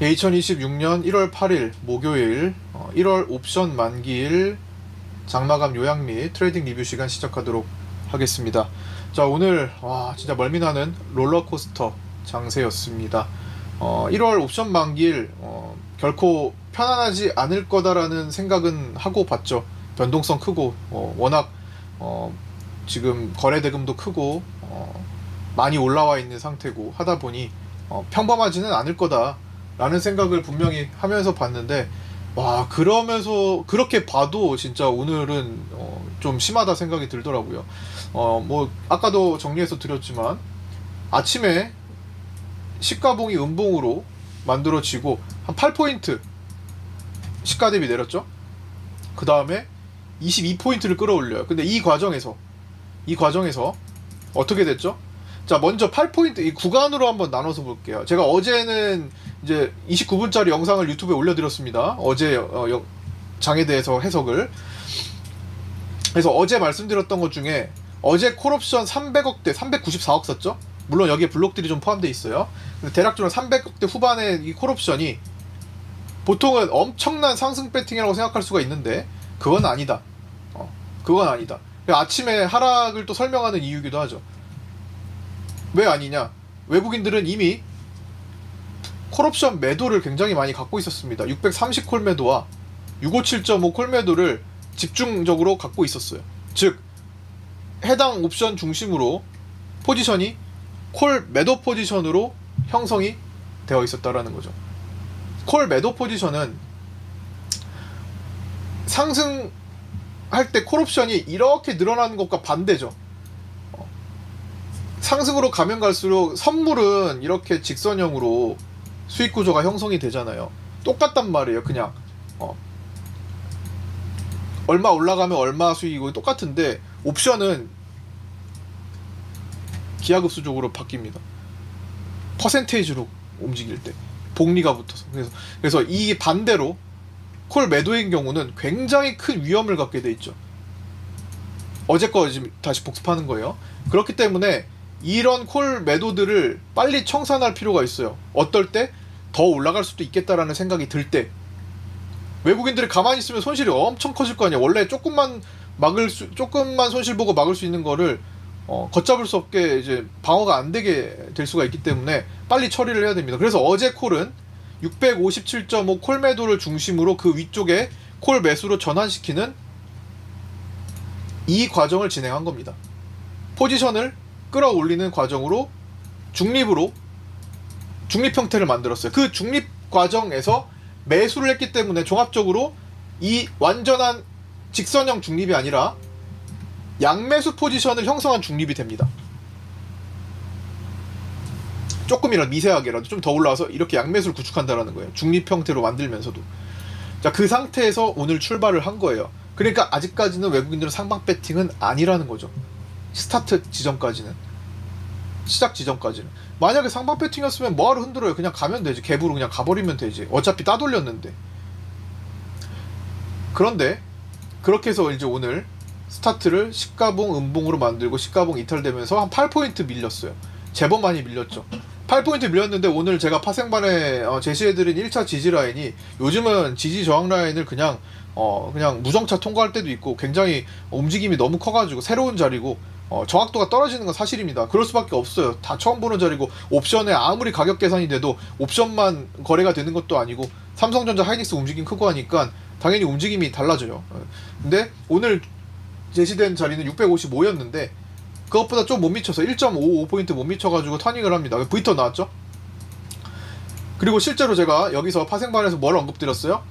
2026년 1월 8일 목요일 어, 1월 옵션 만기일 장마감 요약 및 트레이딩 리뷰 시간 시작하도록 하겠습니다. 자 오늘 와 진짜 멀미나는 롤러코스터 장세였습니다. 어, 1월 옵션 만기일 어, 결코 편안하지 않을 거다라는 생각은 하고 봤죠. 변동성 크고 어, 워낙 어, 지금 거래 대금도 크고 어, 많이 올라와 있는 상태고 하다 보니 어, 평범하지는 않을 거다 라는 생각을 분명히 하면서 봤는데 와 그러면서 그렇게 봐도 진짜 오늘은 어, 좀 심하다 생각이 들더라고요. 어 뭐 아까도 정리해서 드렸지만 아침에 시가봉이 음봉으로 만들어지고 한 8포인트 시가 대비 내렸죠. 그 다음에 22포인트를 끌어올려요. 근데 이 과정에서 이 과정에서 어떻게 됐죠? 자, 먼저 8포인트 이 구간으로 한번 나눠서 볼게요. 제가 어제는 이제 29분짜리 영상을 유튜브에 올려드렸습니다. 어제 어, 영- 장에 대해서 해석을. 그래서 어제 말씀드렸던 것 중에 어제 콜옵션 300억대, 394억 썼죠? 물론 여기에 블록들이 좀 포함되어 있어요. 대략적으로 300억대 후반의 이 콜옵션이 보통은 엄청난 상승 배팅이라고 생각할 수가 있는데 그건 아니다. 어, 그건 아니다. 아침에 하락을 또 설명하는 이유기도 하죠. 왜 아니냐? 외국인들은 이미 콜옵션 매도를 굉장히 많이 갖고 있었습니다. 630콜 매도와 657.5콜 매도를 집중적으로 갖고 있었어요. 즉 해당 옵션 중심으로 포지션이 콜 매도 포지션으로 형성이 되어 있었다라는 거죠. 콜 매도 포지션은 상승할 때 콜옵션이 이렇게 늘어나는 것과 반대죠. 어, 상승으로 가면 갈수록 선물은 이렇게 직선형으로 수익 구조가 형성이 되잖아요. 똑같단 말이에요. 그냥 어. 얼마 올라가면 얼마 수익이고 똑같은데 옵션은 기하급수적으로 바뀝니다. 퍼센테이지로 움직일 때 복리가 붙어서 그래서 그래서 이 반대로 콜 매도인 경우는 굉장히 큰 위험을 갖게 돼 있죠. 어제 거 지금 다시 복습하는 거예요. 그렇기 때문에 이런 콜 매도들을 빨리 청산할 필요가 있어요. 어떨 때 더 올라갈 수도 있겠다라는 생각이 들 때 외국인들이 가만히 있으면 손실이 엄청 커질 거 아니야. 원래 조금만 막을 수 조금만 손실 보고 막을 수 있는 거를 어, 걷잡을 수 없게 이제 방어가 안 되게 될 수가 있기 때문에 빨리 처리를 해야 됩니다. 그래서 어제 콜은 657.5 콜 매도를 중심으로 그 위쪽에 콜 매수로 전환시키는 이 과정을 진행한 겁니다. 포지션을 끌어올리는 과정으로 중립으로 중립 형태를 만들었어요. 그 중립 과정에서 매수를 했기 때문에 종합적으로 이 완전한 직선형 중립이 아니라 양매수 포지션을 형성한 중립이 됩니다. 조금이라도 미세하게라도 좀 더 올라와서 이렇게 양매수를 구축한다라는 거예요. 중립 형태로 만들면서도. 자, 그 상태에서 오늘 출발을 한 거예요. 그러니까 아직까지는 외국인들은 상방 배팅은 아니라는 거죠. 스타트 지점까지는. 시작 지점까지는. 만약에 상방 배팅이었으면 뭐하러 흔들어요? 그냥 가면 되지. 갭으로 그냥 가버리면 되지. 어차피 따돌렸는데. 그런데 그렇게 해서 이제 오늘 스타트를 시가봉 음봉으로 만들고 시가봉 이탈되면서 한 8포인트 밀렸어요. 제법 많이 밀렸죠. 8포인트 밀렸는데 오늘 제가 파생반에 어, 제시해드린 1차 지지 라인이 요즘은 지지 저항 라인을 그냥 어 그냥 무정차 통과할 때도 있고 굉장히 움직임이 너무 커가지고 새로운 자리고 어, 정확도가 떨어지는 건 사실입니다. 그럴 수밖에 없어요. 다 처음 보는 자리고 옵션에 아무리 가격 계산이 돼도 옵션만 거래가 되는 것도 아니고 삼성전자 하이닉스 움직임 크고 하니까 당연히 움직임이 달라져요. 어, 근데 오늘 제시된 자리는 655였는데 그것보다 좀 못 미쳐서 1.55포인트 못 미쳐가지고 터닝을 합니다. V터 나왔죠? 그리고 실제로 제가 여기서 파생반에서 뭘 언급드렸어요?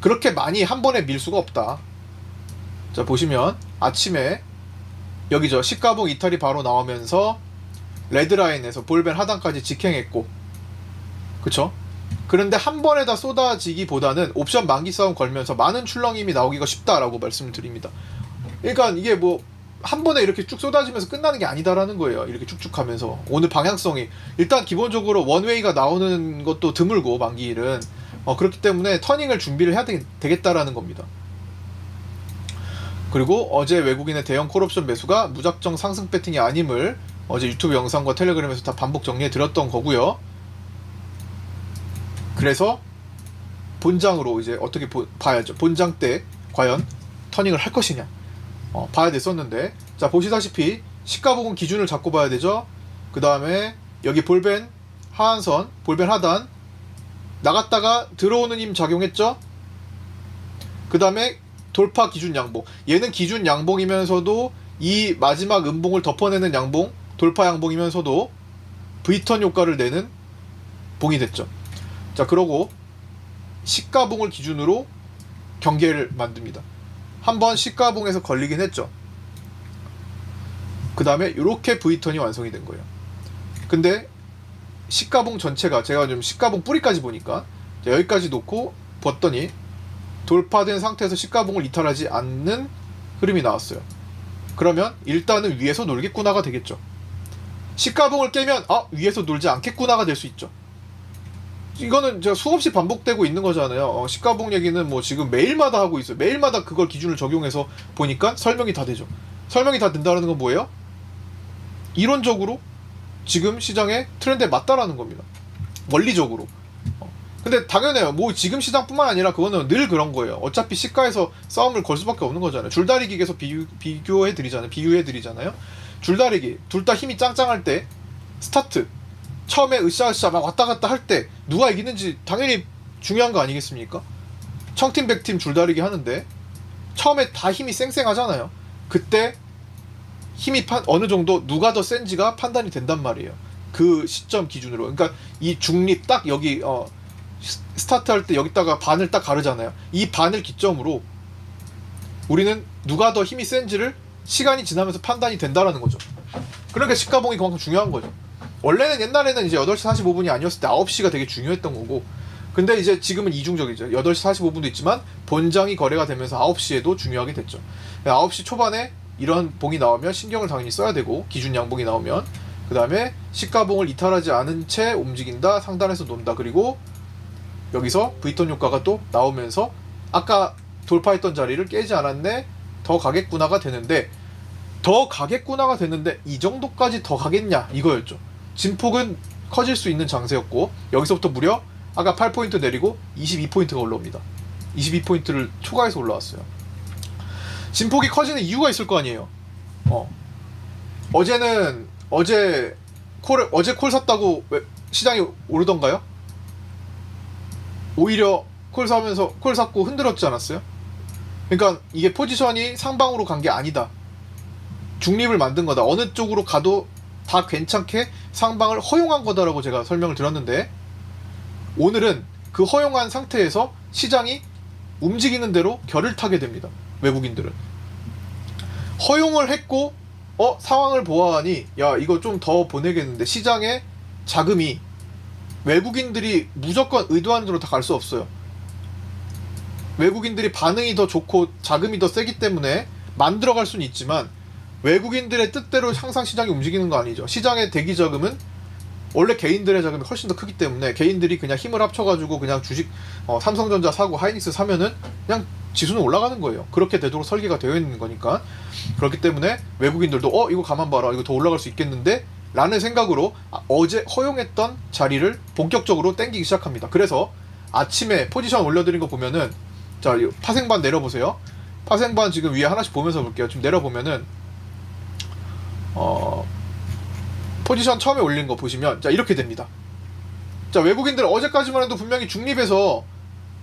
그렇게 많이 한 번에 밀 수가 없다. 자 보시면 아침에 여기죠 시가봉 이탈이 바로 나오면서 레드라인에서 볼벤 하단까지 직행했고 그쵸? 그런데 한 번에 다 쏟아지기보다는 옵션 만기 싸움 걸면서 많은 출렁임이 나오기가 쉽다라고 말씀을 드립니다. 그러니까 이게 뭐 한 번에 이렇게 쭉 쏟아지면서 끝나는 게 아니다라는 거예요. 이렇게 쭉쭉 하면서 오늘 방향성이 일단 기본적으로 원웨이가 나오는 것도 드물고 만기일은 어, 그렇기 때문에 터닝을 준비를 해야 되, 되겠다라는 겁니다. 그리고 어제 외국인의 대형 콜옵션 매수가 무작정 상승 배팅이 아님을 어제 유튜브 영상과 텔레그램에서 다 반복 정리해 드렸던 거고요. 그래서 본장으로 이제 어떻게 보- 봐야죠. 본장 때 과연 터닝을 할 것이냐 어, 봐야 됐었는데 자 보시다시피 시가복은 기준을 잡고 봐야 되죠. 그 다음에 여기 볼벤 하한선 볼벤 하단 나갔다가 들어오는 힘 작용했죠. 그 다음에 돌파 기준 양봉 얘는 기준 양봉이면서도 이 마지막 음봉을 덮어내는 양봉 돌파 양봉이면서도 V턴 효과를 내는 봉이 됐죠. 자 그러고 시가봉을 기준으로 경계를 만듭니다. 한번 시가봉에서 걸리긴 했죠. 그 다음에 이렇게 V턴이 완성이 된 거예요. 근데 시가봉 전체가 제가 좀 시가봉 뿌리까지 보니까 자, 여기까지 놓고 봤더니 돌파된 상태에서 시가봉을 이탈하지 않는 흐름이 나왔어요. 그러면 일단은 위에서 놀겠구나가 되겠죠. 시가봉을 깨면 아 위에서 놀지 않겠구나가 될 수 있죠. 이거는 제가 수없이 반복되고 있는 거잖아요. 어, 시가봉 얘기는 뭐 지금 매일마다 하고 있어요. 매일마다 그걸 기준을 적용해서 보니까 설명이 다 되죠. 설명이 다 된다는 건 뭐예요? 이론적으로 지금 시장의 트렌드에 맞다라는 겁니다. 원리적으로. 어. 근데 당연해요. 뭐 지금 시장뿐만 아니라 그거는 늘 그런 거예요. 어차피 시가에서 싸움을 걸 수밖에 없는 거잖아요. 줄다리기 계속 비유, 비교해 드리잖아요. 비유해 드리잖아요. 줄다리기 둘 다 힘이 짱짱할 때 스타트 처음에 으쌰으쌰 막 왔다 갔다 할 때 누가 이기는지 당연히 중요한 거 아니겠습니까? 청팀 백팀 줄다리기 하는데 처음에 다 힘이 쌩쌩하잖아요. 그때 힘이 판, 어느 정도 누가 더 센지가 판단이 된단 말이에요. 그 시점 기준으로. 그러니까 이 중립 딱 여기 어 스- 스타트 할 때 여기다가 반을 딱 가르잖아요. 이 반을 기점으로 우리는 누가 더 힘이 센지를 시간이 지나면서 판단이 된다라는 거죠. 그러니까 시가봉이 그만큼 중요한 거죠. 원래는 옛날에는 이제 8시 45분이 아니었을 때 9시가 되게 중요했던 거고 근데 이제 지금은 이중적이죠. 8시 45분도 있지만 본장이 거래가 되면서 9시에도 중요하게 됐죠. 9시 초반에 이런 봉이 나오면 신경을 당연히 써야 되고 기준 양봉이 나오면 그 다음에 시가봉을 이탈하지 않은 채 움직인다 상단에서 논다 그리고 여기서 V턴 효과가 또 나오면서 아까 돌파했던 자리를 깨지 않았네 더 가겠구나가 되는데 더 가겠구나가 되는데 이 정도까지 더 가겠냐 이거였죠. 진폭은 커질 수 있는 장세였고 여기서부터 무려 아까 8포인트 내리고 22포인트가 올라옵니다. 22포인트를 초과해서 올라왔어요. 진폭이 커지는 이유가 있을 거 아니에요. 어. 어제는 어제 콜 어제 콜 샀다고 왜 시장이 오르던가요? 오히려 콜 사면서 콜 샀고 흔들었지 않았어요? 그러니까 이게 포지션이 상방으로 간 게 아니다. 중립을 만든 거다. 어느 쪽으로 가도 다 괜찮게 상방을 허용한 거다라고 제가 설명을 드렸는데 오늘은 그 허용한 상태에서 시장이 움직이는 대로 결을 타게 됩니다. 외국인들은 허용을 했고 어 상황을 보아하니 야 이거 좀 더 보내겠는데 시장에 자금이 외국인들이 무조건 의도하는 대로 다 갈 수 없어요. 외국인들이 반응이 더 좋고 자금이 더 세기 때문에 만들어 갈 수는 있지만 외국인들의 뜻대로 항상 시장이 움직이는 거 아니죠. 시장의 대기 자금은 원래 개인들의 자금이 훨씬 더 크기 때문에 개인들이 그냥 힘을 합쳐가지고 그냥 주식 어, 삼성전자 사고 하이닉스 사면은 그냥 지수는 올라가는 거예요. 그렇게 되도록 설계가 되어 있는 거니까 그렇기 때문에 외국인들도 어 이거 가만 봐라 이거 더 올라갈 수 있겠는데 라는 생각으로 아, 어제 허용했던 자리를 본격적으로 땡기기 시작합니다. 그래서 아침에 포지션 올려드린 거 보면은 자이 파생반 내려보세요. 파생반 지금 위에 하나씩 보면서 볼게요. 지금 내려보면은 어 포지션 처음에 올린 거 보시면 자 이렇게 됩니다. 자 외국인들 어제까지만 해도 분명히 중립에서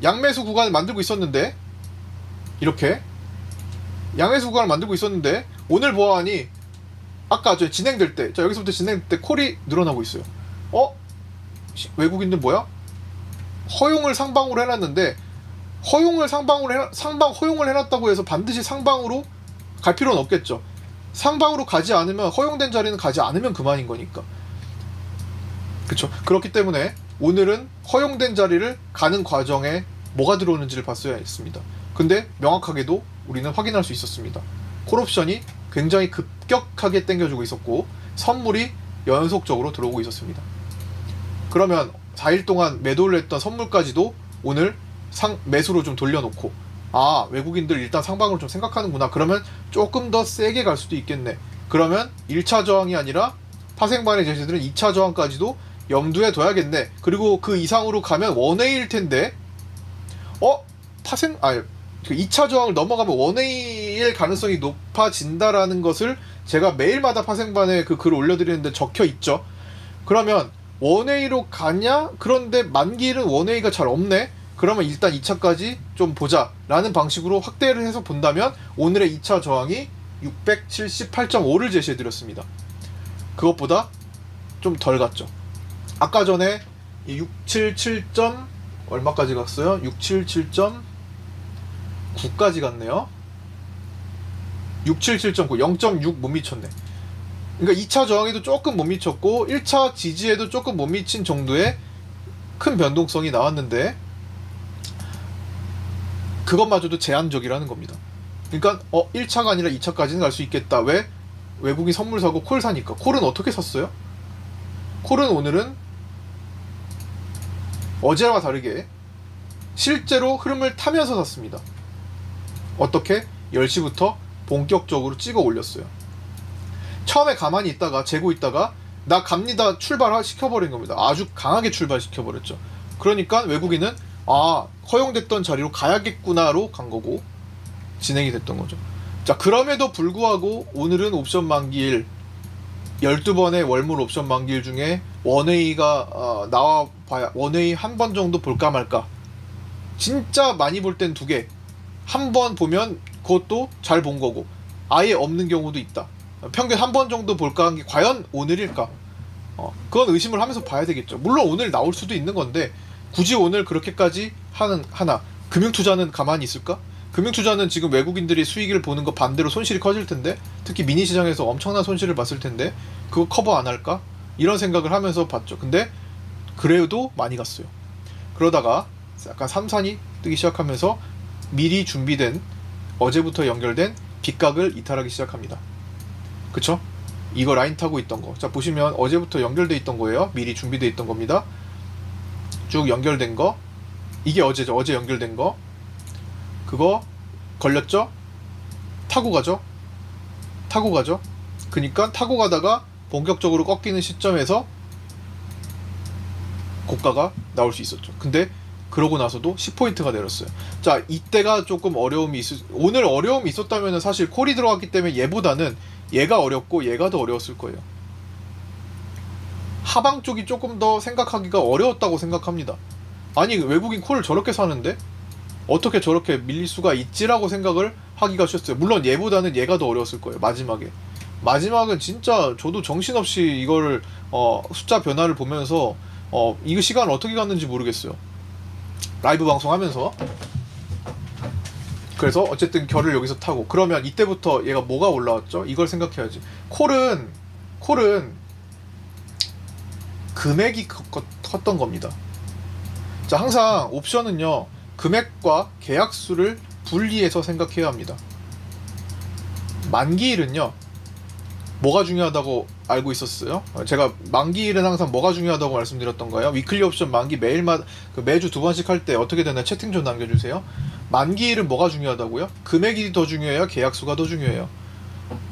양매수 구간을 만들고 있었는데 이렇게 양매수 구간을 만들고 있었는데 오늘 보아하니 아까 저 진행될 때, 자 여기서부터 진행될 때 콜이 늘어나고 있어요. 어? 시- 외국인들 뭐야? 허용을 상방으로 해놨는데 허용을 상방으로 해, 상방 허용을 해놨다고 해서 반드시 상방으로 갈 필요는 없겠죠. 상방으로 가지 않으면 허용된 자리는 가지 않으면 그만인 거니까. 그렇죠. 그렇기 때문에 오늘은 허용된 자리를 가는 과정에 뭐가 들어오는지를 봤어야 했습니다. 근데 명확하게도 우리는 확인할 수 있었습니다. 콜옵션이 굉장히 급격하게 땡겨주고 있었고 선물이 연속적으로 들어오고 있었습니다. 그러면 4일 동안 매도를 했던 선물까지도 오늘 상 매수로 좀 돌려놓고 아 외국인들 일단 상방으로 좀 생각하는구나 그러면 조금 더 세게 갈 수도 있겠네 그러면 1차 저항이 아니라 파생반의 제시들은 2차 저항까지도 염두에 둬야겠네. 그리고 그 이상으로 가면 원웨이일 텐데, 어? 파생, 아니, 그 2차 저항을 넘어가면 원웨이일 가능성이 높아진다라는 것을 제가 매일마다 파생반에 그 글을 올려드리는데 적혀 있죠. 그러면 원웨이로 가냐? 그런데 만기일은 원웨이가 잘 없네? 그러면 일단 2차까지 좀 보자. 라는 방식으로 확대를 해서 본다면 오늘의 2차 저항이 678.5를 제시해드렸습니다. 그것보다 좀 덜 갔죠. 아까 전에 677. 얼마까지 갔어요? 677.9까지 갔네요. 677.9, 0.6 못 미쳤네. 그러니까 2차 저항에도 조금 못 미쳤고 1차 지지에도 조금 못 미친 정도의 큰 변동성이 나왔는데 그것마저도 제한적이라는 겁니다. 그러니까 어 1차가 아니라 2차까지는 갈 수 있겠다. 왜? 외국인 선물 사고 콜 사니까. 콜은 어떻게 샀어요? 콜은 오늘은 어제와 다르게 실제로 흐름을 타면서 샀습니다. 어떻게? 10시부터 본격적으로 찍어 올렸어요. 처음에 가만히 있다가 재고 있다가 나 갑니다 출발 시켜버린 겁니다. 아주 강하게 출발시켜 버렸죠. 그러니까 외국인은 아 허용됐던 자리로 가야겠구나로 간 거고 진행이 됐던 거죠. 자 그럼에도 불구하고 오늘은 옵션 만기일 12번의 월물 옵션 만기일 중에 원웨이가 어, 나와 봐야 원웨이 한 번 정도 볼까 말까 진짜 많이 볼 땐 두 개 한 번 보면 그것도 잘 본 거고 아예 없는 경우도 있다 평균 한 번 정도 볼까 한 게 과연 오늘일까 어, 그건 의심을 하면서 봐야 되겠죠 물론 오늘 나올 수도 있는 건데 굳이 오늘 그렇게까지 하는 하나 금융 투자는 가만히 있을까? 금융 투자는 지금 외국인들이 수익을 보는 거 반대로 손실이 커질 텐데 특히 미니 시장에서 엄청난 손실을 봤을 텐데 그거 커버 안 할까? 이런 생각을 하면서 봤죠. 근데 그래도 많이 갔어요. 그러다가 약간 삼산이 뜨기 시작하면서 미리 준비된 어제부터 연결된 빗각을 이탈하기 시작합니다. 그쵸? 이거 라인 타고 있던 거. 자 보시면 어제부터 연결돼 있던 거예요. 미리 준비돼 있던 겁니다. 쭉 연결된 거. 이게 어제죠. 어제 연결된 거. 그거 걸렸죠? 타고 가죠? 타고 가죠? 그니까 타고 가다가 본격적으로 꺾이는 시점에서 고가가 나올 수 있었죠. 근데 그러고 나서도 10포인트가 내렸어요. 자, 이때가 조금 어려움이 있을, 오늘 어려움이 있었다면 사실 콜이 들어갔기 때문에 얘보다는 얘가 어렵고 얘가 더 어려웠을 거예요. 하방 쪽이 조금 더 생각하기가 어려웠다고 생각합니다. 아니, 외국인 콜을 저렇게 사는데? 어떻게 저렇게 밀릴 수가 있지라고 생각을 하기가 쉬웠어요. 물론 얘보다는 얘가 더 어려웠을 거예요. 마지막에. 마지막은 진짜 저도 정신없이 이거를 어, 숫자 변화를 보면서 어, 이거 시간 어떻게 갔는지 모르겠어요. 라이브 방송하면서. 그래서 어쨌든 결을 여기서 타고 그러면 이때부터 얘가 뭐가 올라왔죠? 이걸 생각해야지. 콜은 콜은 금액이 컸- 컸던 겁니다. 자, 항상 옵션은요. 금액과 계약수를 분리해서 생각해야 합니다. 만기일은요. 뭐가 중요하다고 알고 있었어요? 어, 제가 만기일은 항상 뭐가 중요하다고 말씀드렸던가요? 위클리 옵션 만기 매일마다 그 매주 두 번씩 할 때 어떻게 되나 채팅 좀 남겨주세요. 만기일은 뭐가 중요하다고요? 금액이 더 중요해요? 계약수가 더 중요해요?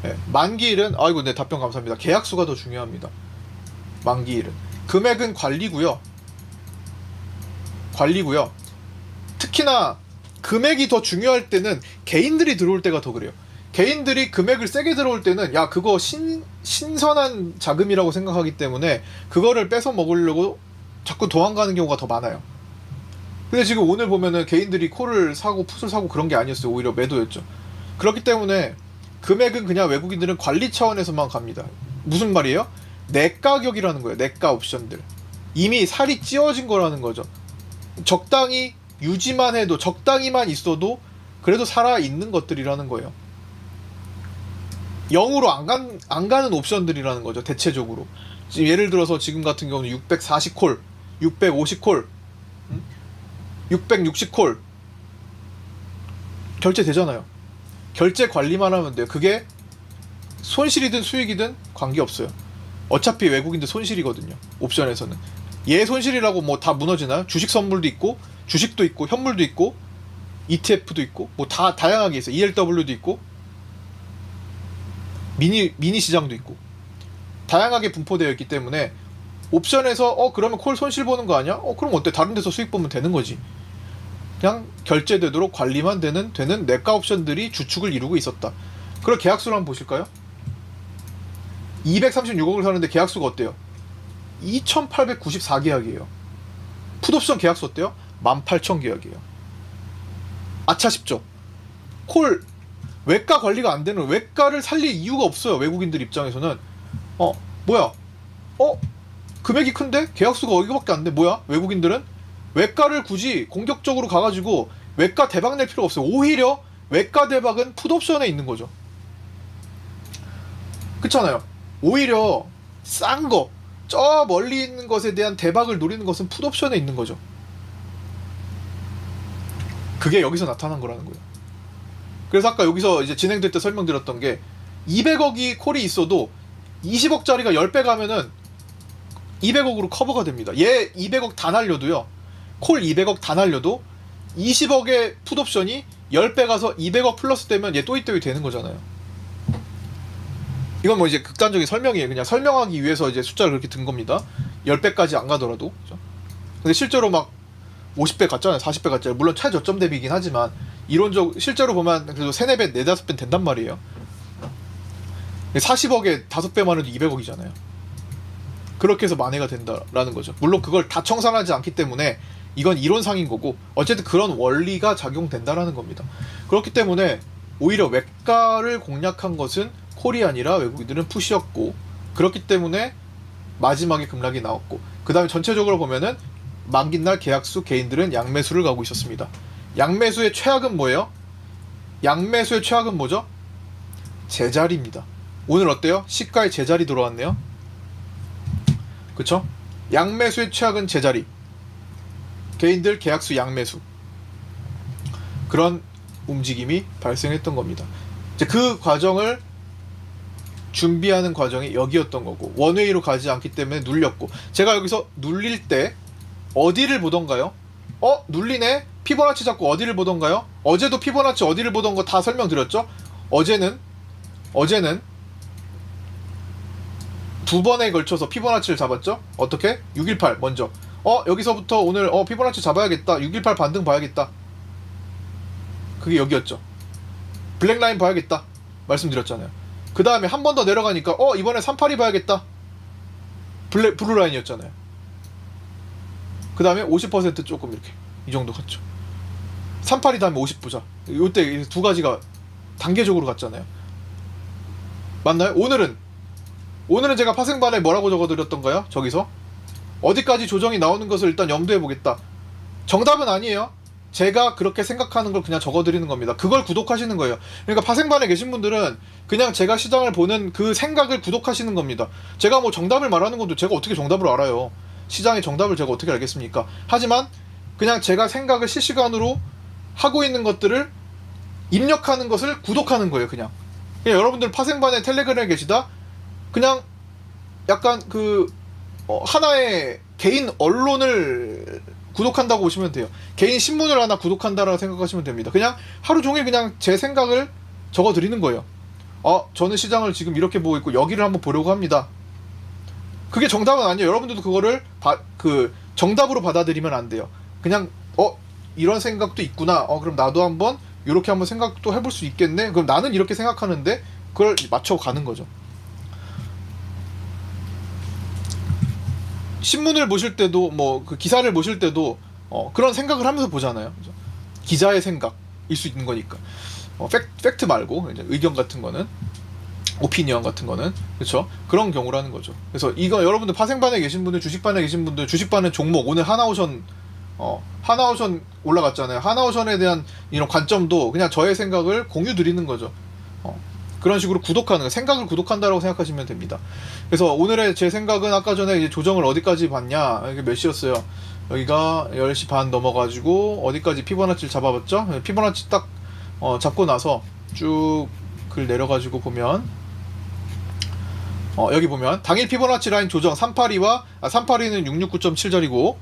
네, 만기일은 아이고 네 답변 감사합니다. 계약수가 더 중요합니다. 만기일은 금액은 관리고요. 관리고요. 특히나 금액이 더 중요할 때는 개인들이 들어올 때가 더 그래요. 개인들이 금액을 세게 들어올 때는 야 그거 신 신선한 자금이라고 생각하기 때문에 그거를 뺏어 먹으려고 자꾸 도망가는 경우가 더 많아요. 근데 지금 오늘 보면은 개인들이 콜을 사고 풋을 사고 그런 게 아니었어요. 오히려 매도였죠. 그렇기 때문에 금액은 그냥 외국인들은 관리 차원에서만 갑니다. 무슨 말이에요? 내가 가격이라는 거예요. 내가 옵션들. 이미 살이 찌워진 거라는 거죠. 적당히 유지만 해도 적당히만 있어도 그래도 살아 있는 것들이라는 거예요. 0으로 안, 간, 안 가는 옵션들이라는 거죠. 대체적으로. 지금 예를 들어서 지금 같은 경우는 640콜, 650콜, 660콜 결제 되잖아요. 결제 관리만 하면 돼요. 그게 손실이든 수익이든 관계없어요. 어차피 외국인들 손실이거든요. 옵션에서는. 얘 손실이라고 뭐 다 무너지나요? 주식 선물도 있고, 주식도 있고, 현물도 있고, ETF도 있고, 뭐 다 다양하게 있어요. ELW도 있고, 미니 미니 시장도 있고, 다양하게 분포되어 있기 때문에 옵션에서 어 그러면 콜 손실 보는 거 아니야? 어 그럼 어때? 다른 데서 수익 보면 되는 거지. 그냥 결제되도록 관리만 되는 되는 내과 옵션들이 주축을 이루고 있었다. 그럼 계약수를 한번 보실까요? 236억을 사는데 계약수가 어때요? 2,894계약이에요. 풋옵션 계약수 어때요? 18,000계약이에요. 아차 싶죠? 콜 외과 관리가 안 되는 외과를 살릴 이유가 없어요. 외국인들 입장에서는 어 뭐야? 어 금액이 큰데 계약수가 어디밖에 안 돼? 뭐야? 외국인들은 외과를 굳이 공격적으로 가가지고 외과 대박 낼 필요가 없어요. 오히려 외과 대박은 풋옵션에 있는 거죠. 그렇잖아요. 오히려 싼 거, 저 멀리 있는 것에 대한 대박을 노리는 것은 풋옵션에 있는 거죠. 그게 여기서 나타난 거라는 거예요. 그래서 아까 여기서 이제 진행될 때 설명드렸던 게 200억이 콜이 있어도 20억짜리가 10배 가면은 200억으로 커버가 됩니다. 얘 200억 다 날려도요. 콜 200억 다 날려도 20억의 풋옵션이 10배 가서 200억 플러스 되면 얘 또이또이 되는 거잖아요. 이건 뭐 이제 극단적인 설명이에요. 그냥 설명하기 위해서 이제 숫자를 그렇게 든 겁니다. 10배까지 안 가더라도. 그죠? 근데 실제로 막 50배 갔잖아요. 40배 갔잖아요. 물론 최저점 대비긴 하지만 이론적 실제로 보면 그래도 3, 4배, 4, 5배 된단 말이에요. 40억에 5배만 해도 200억이잖아요. 그렇게 해서 만회가 된다라는 거죠. 물론 그걸 다 청산하지 않기 때문에 이건 이론상인 거고 어쨌든 그런 원리가 작용된다라는 겁니다. 그렇기 때문에 오히려 외가를 공략한 것은 콜이 아니라 외국인들은 푸시였고 그렇기 때문에 마지막에 급락이 나왔고 그 다음에 전체적으로 보면은 만기날 계약수 개인들은 양매수를 가고 있었습니다. 양매수의 최악은 뭐예요? 양매수의 최악은 뭐죠? 제자리입니다. 오늘 어때요? 시가의 제자리 들어왔네요. 그쵸? 양매수의 최악은 제자리. 개인들 계약수 양매수. 그런 움직임이 발생했던 겁니다. 이제 그 과정을 준비하는 과정이 여기였던 거고 원웨이로 가지 않기 때문에 눌렸고 제가 여기서 눌릴 때 어디를 보던가요? 어? 눌리네? 피보나치 잡고 어디를 보던가요? 어제도 피보나치 어디를 보던 거 다 설명드렸죠? 어제는? 어제는? 두 번에 걸쳐서 피보나치를 잡았죠? 어떻게? 618 먼저. 어? 여기서부터 오늘 어 피보나치 잡아야겠다. 618 반등 봐야겠다. 그게 여기였죠. 블랙라인 봐야겠다. 말씀드렸잖아요. 그 다음에 한 번 더 내려가니까 어 이번에 38이 봐야겠다. 블랙 블루라인이었잖아요 그 다음에 50% 조금 이렇게 이 정도 갔죠 38이 다음에 50 보자 요때 두 가지가 단계적으로 갔잖아요 맞나요? 오늘은 오늘은 제가 파생반에 뭐라고 적어드렸던가요? 저기서 어디까지 조정이 나오는 것을 일단 염두해 보겠다 정답은 아니에요 제가 그렇게 생각하는 걸 그냥 적어드리는 겁니다. 그걸 구독하시는 거예요. 그러니까 파생반에 계신 분들은 그냥 제가 시장을 보는 그 생각을 구독하시는 겁니다. 제가 뭐 정답을 말하는 것도 제가 어떻게 정답을 알아요. 시장의 정답을 제가 어떻게 알겠습니까? 하지만 그냥 제가 생각을 실시간으로 하고 있는 것들을 입력하는 것을 구독하는 거예요. 그냥. 그냥 여러분들 파생반에 텔레그램에 계시다 그냥 약간 그 어, 하나의 개인 언론을 구독한다고 보시면 돼요. 개인 신문을 하나 구독한다라고 생각하시면 됩니다. 그냥 하루 종일 그냥 제 생각을 적어 드리는 거예요. 어, 저는 시장을 지금 이렇게 보고 있고 여기를 한번 보려고 합니다. 그게 정답은 아니에요. 여러분들도 그거를 바, 그 정답으로 받아들이면 안 돼요. 그냥 어 이런 생각도 있구나. 어 그럼 나도 한번 이렇게 한번 생각도 해볼 수 있겠네. 그럼 나는 이렇게 생각하는데 그걸 맞춰 가는 거죠. 신문을 보실 때도 뭐 그 기사를 보실 때도 어, 그런 생각을 하면서 보잖아요. 그죠? 기자의 생각일 수 있는 거니까. 어, 팩, 팩트 말고 의견 같은 거는 오피니언 같은 거는 그렇죠 그런 경우라는 거죠. 그래서 이거 여러분들 파생반에 계신 분들, 주식반에 계신 분들, 주식반은 종목 오늘 하나오션 어 하나오션 올라갔잖아요. 하나오션에 대한 이런 관점도 그냥 저의 생각을 공유 드리는 거죠. 어, 그런 식으로 구독하는 거, 생각을 구독한다라고 생각하시면 됩니다. 그래서 오늘의 제 생각은 아까 전에 이제 조정을 어디까지 봤냐 이게 몇 시였어요. 여기가 10시 반 넘어가지고 어디까지 피보나치를 잡아봤죠? 피보나치 딱 어, 잡고 나서 쭉글 내려가지고 보면 어, 여기 보면 당일 피보나치 라인 조정 382와 아, 382는 669.7절이고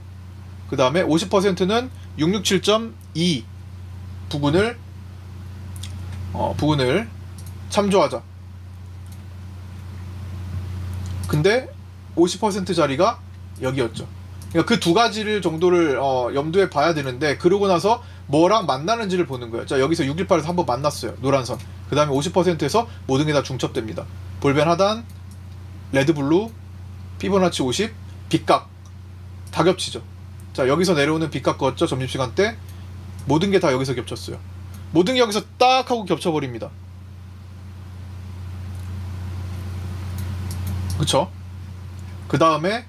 그 다음에 50%는 667.2 부근을 어, 부근을 참조하자. 근데 50% 자리가 여기였죠. 그러니까 그 두 가지를 정도를 어, 염두에 봐야 되는데 그러고 나서 뭐랑 만나는지를 보는 거예요. 자 여기서 618에서 한번 만났어요. 노란선. 그 다음에 50%에서 모든 게 다 중첩됩니다. 볼벤 하단, 레드 블루, 피보나치 50, 빗각 다 겹치죠. 자 여기서 내려오는 빗각 걷죠. 점심시간 때 모든 게 다 여기서 겹쳤어요. 모든 게 여기서 딱 하고 겹쳐버립니다. 그쵸? 그 다음에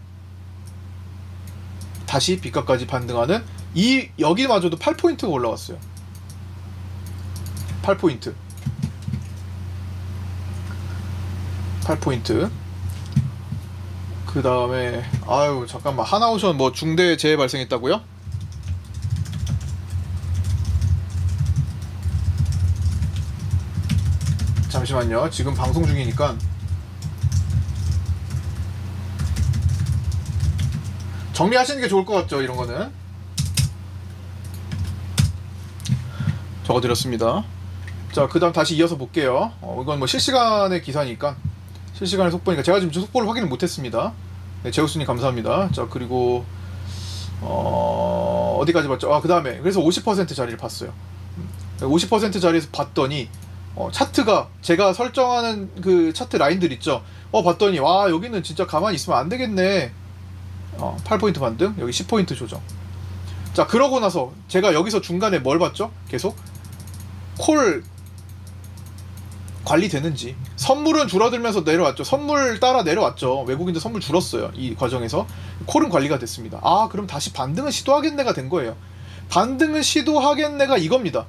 다시 빗각까지 반등하는 이 여기마저도 8포인트가 올라왔어요. 8포인트. 8포인트. 그 다음에 아유 잠깐만 하나오션 뭐 중대 재해 발생했다고요? 잠시만요. 지금 방송 중이니까 정리하시는 게 좋을 것 같죠, 이런 거는. 적어드렸습니다. 자, 그 다음 다시 이어서 볼게요. 어, 이건 뭐 실시간의 기사니까, 실시간의 속보니까 제가 지금 속보를 확인을 못했습니다. 네, 제우스님 감사합니다. 자, 그리고, 어, 어디까지 봤죠? 아, 그 다음에, 그래서 50% 자리를 봤어요. 음, 50% 자리에서 봤더니, 어, 차트가, 제가 설정하는 그 차트 라인들 있죠? 어, 봤더니, 와, 여기는 진짜 가만히 있으면 안 되겠네. 어, 8포인트 반등, 여기 10포인트 조정. 자, 그러고 나서 제가 여기서 중간에 뭘 봤죠? 계속 콜 관리되는지. 선물은 줄어들면서 내려왔죠. 선물 따라 내려왔죠. 외국인들 선물 줄었어요. 이 과정에서 콜은 관리가 됐습니다. 아, 그럼 다시 반등은 시도하겠네가 된 거예요. 반등은 시도하겠네가 이겁니다.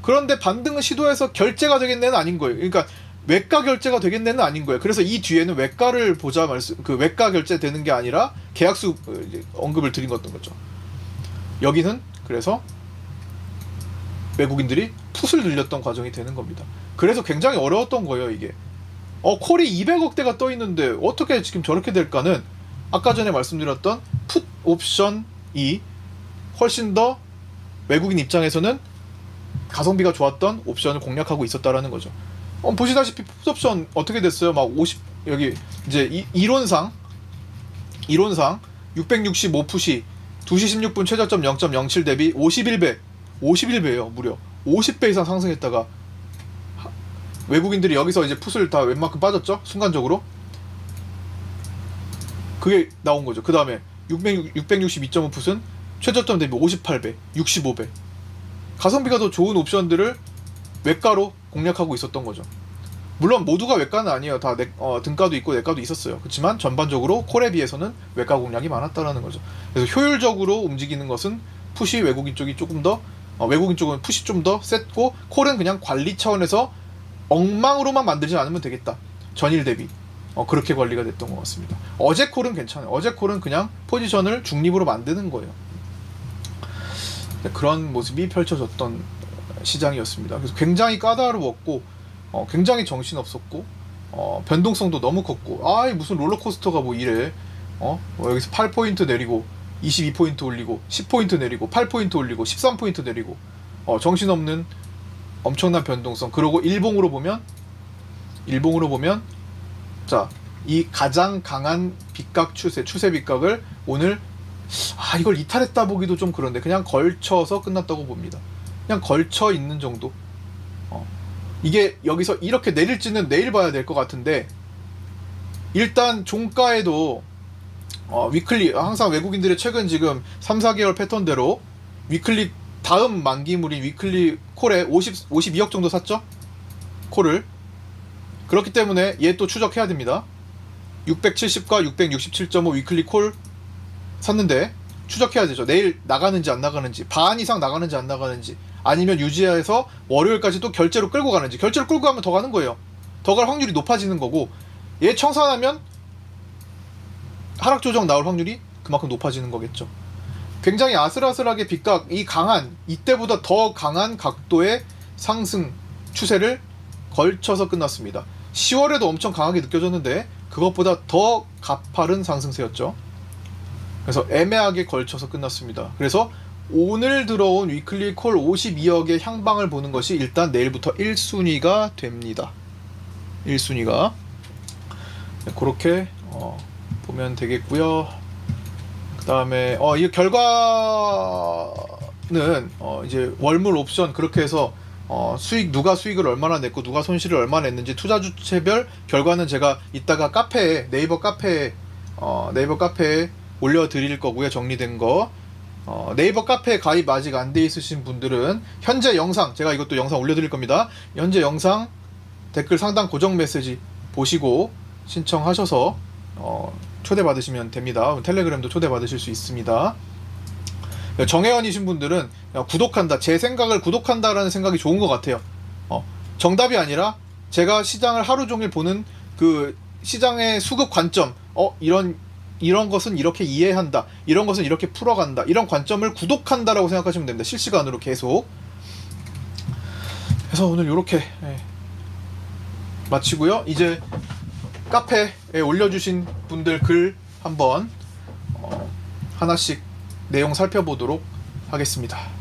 그런데 반등은 시도해서 결제가 되겠네는 아닌 거예요. 그러니까 외가 결제가 되겠네는 아닌 거예요. 그래서 이 뒤에는 외가를 보자 말씀, 그 외가 결제 되는 게 아니라 계약수 어, 언급을 드린 거던 거죠. 여기는 그래서 외국인들이 풋을 늘렸던 과정이 되는 겁니다. 그래서 굉장히 어려웠던 거예요, 이게. 어, 콜이 200억대가 떠 있는데 어떻게 지금 저렇게 될까는 아까 전에 말씀드렸던 풋 옵션이 훨씬 더 외국인 입장에서는 가성비가 좋았던 옵션을 공략하고 있었다라는 거죠. 어, 보시다시피 풋 옵션 어떻게 됐어요? 막 50 여기 이제 이, 이론상 이론상 665 풋이 2시 16분 최저점 0.07 대비 51배 51배예요 무려 50배 이상 상승했다가 하- 외국인들이 여기서 이제 풋을 다 웬만큼 빠졌죠 순간적으로 그게 나온 거죠 그 다음에 662.5 풋은 최저점 대비 58배 65배 가성비가 더 좋은 옵션들을 외가로 공략하고 있었던 거죠. 물론 모두가 외가는 아니에요. 다 내, 어, 등가도 있고 내가도 있었어요. 그렇지만 전반적으로 콜에 비해서는 외가 공략이 많았다라는 거죠. 그래서 효율적으로 움직이는 것은 푸시 외국인 쪽이 조금 더 어, 외국인 쪽은 푸시 좀 더 셌고 콜은 그냥 관리 차원에서 엉망으로만 만들지 않으면 되겠다. 전일 대비 어, 그렇게 관리가 됐던 것 같습니다. 어제 콜은 괜찮아요. 어제 콜은 그냥 포지션을 중립으로 만드는 거예요. 네, 그런 모습이 펼쳐졌던 시장이었습니다. 그래서 굉장히 까다로웠고 어, 굉장히 정신 없었고 어, 변동성도 너무 컸고 아 무슨 롤러코스터가 뭐 이래 어뭐 여기서 8포인트 내리고 22포인트 올리고 10포인트 내리고 8포인트 올리고 13포인트 내리고 어, 정신없는 엄청난 변동성 그리고 일봉으로 보면 일봉으로 보면 자 이 가장 강한 빗각 추세 추세 빗각을 오늘 아 이걸 이탈했다 보기도 좀 그런데 그냥 걸쳐서 끝났다고 봅니다. 그냥 걸쳐 있는 정도. 어. 이게 여기서 이렇게 내릴지는 내일 봐야 될 것 같은데 일단 종가에도 어, 위클리 항상 외국인들의 최근 지금 3, 4개월 패턴대로 위클리 다음 만기물인 위클리 콜에 50 52억 정도 샀죠? 콜을 그렇기 때문에 얘 또 추적해야 됩니다. 670과 667.5 위클리 콜 샀는데 추적해야 되죠. 내일 나가는지 안 나가는지 반 이상 나가는지 안 나가는지 아니면 유지해서 월요일까지 또 결제로 끌고 가는지 결제로 끌고 가면 더 가는 거예요. 더 갈 확률이 높아지는 거고 얘 청산하면 하락 조정 나올 확률이 그만큼 높아지는 거겠죠. 굉장히 아슬아슬하게 빗각 이 강한 이때보다 더 강한 각도의 상승 추세를 걸쳐서 끝났습니다. 10월에도 엄청 강하게 느껴졌는데 그것보다 더 가파른 상승세였죠. 그래서 애매하게 걸쳐서 끝났습니다. 그래서 오늘 들어온 위클리 콜 52억의 향방을 보는 것이 일단 내일부터 1순위가 됩니다. 1순위가 네, 그렇게 어, 보면 되겠고요. 그다음에 어 이 결과는 어 이제 월물 옵션 그렇게 해서 어 수익 누가 수익을 얼마나 냈고 누가 손실을 얼마나 냈는지 투자 주체별 결과는 제가 이따가 카페에 네이버 카페에 어 네이버 카페에 올려 드릴 거고요. 정리된 거. 어, 네이버 카페 가입 아직 안 돼 있으신 분들은 현재 영상 제가 이것도 영상 올려 드릴 겁니다. 현재 영상 댓글 상단 고정 메시지 보시고 신청하셔서 어, 초대 받으시면 됩니다. 텔레그램도 초대 받으실 수 있습니다. 정혜원이신 분들은 구독한다. 제 생각을 구독한다라는 생각이 좋은 것 같아요. 어, 정답이 아니라 제가 시장을 하루 종일 보는 그 시장의 수급 관점, 어 이런 이런 것은 이렇게 이해한다. 이런 것은 이렇게 풀어간다. 이런 관점을 구독한다라고 생각하시면 됩니다. 실시간으로 계속. 그래서 오늘 이렇게 예, 마치고요. 이제 카페에 올려주신 분들 글 한번 어, 하나씩 내용 살펴보도록 하겠습니다.